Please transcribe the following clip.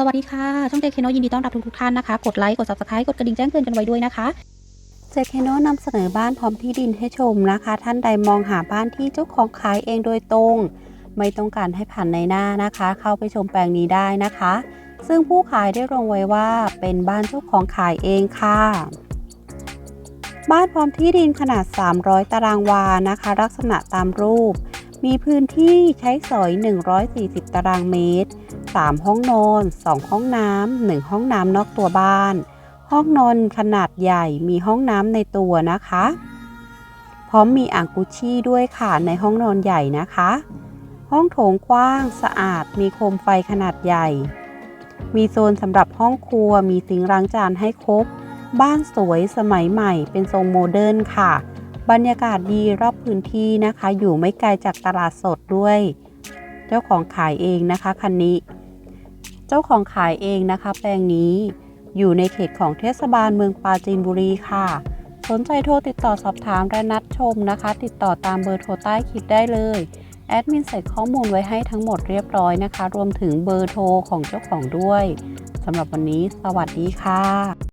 สวัสดีค่ะ ช่องเจคเคโนยินดีต้อนรับทุกๆท่านนะคะ กดไลค์ กด subscribe กดกระดิ่งแจ้งเตือนกันไว้ด้วยนะคะเจคเคโนนำเสนอบ้านพร้อมที่ดินให้ชมนะคะ ท่านใดมองหาบ้านที่เจ้าของขายเองโดยตรง ไม่ต้องการให้ผ่านในหน้านะคะ เข้าไปชมแปลงนี้ได้นะคะ ซึ่งผู้ขายได้ลงไว้ว่าเป็นบ้านเจ้าของขายเองค่ะ บ้านพร้อมที่ดินขนาด 300 ตารางวานะคะ ลักษณะตามรูป มีพื้นที่ใช้สอย 140 ตารางเมตร 3 ห้องนอน 2 ห้องน้ำ 1 ห้องน้ำนอกตัวบ้าน ห้องนอนขนาดใหญ่ มีห้องน้ำในตัวนะคะ พร้อมมีอ่างกุชชี่ด้วยค่ะในห้องนอนใหญ่นะคะ ห้องโถงกว้างสะอาด มีโคมไฟขนาดใหญ่ มีโซนสำหรับห้องครัว มีซิงล้างจานให้ครบ บ้านสวยสมัยใหม่ เป็นทรงโมเดิร์นค่ะ บรรยากาศดีรอบพื้นที่นะคะ อยู่ไม่ไกลจากตลาดสดด้วย เจ้าของขายเองนะคะคันนี้ เจ้าของขายเองนะคะ แปลงนี้อยู่ในเขตของเทศบาลเมืองปราจีนบุรีค่ะ สนใจโทรติดต่อสอบถามและนัดชมนะคะ ติดต่อตามเบอร์โทรใต้คลิปได้เลยแอดมินใส่ข้อมูลไว้ให้ทั้งหมดเรียบร้อยนะคะ รวมถึงเบอร์โทรของเจ้าของด้วยสำหรับวันนี้ สวัสดีค่ะ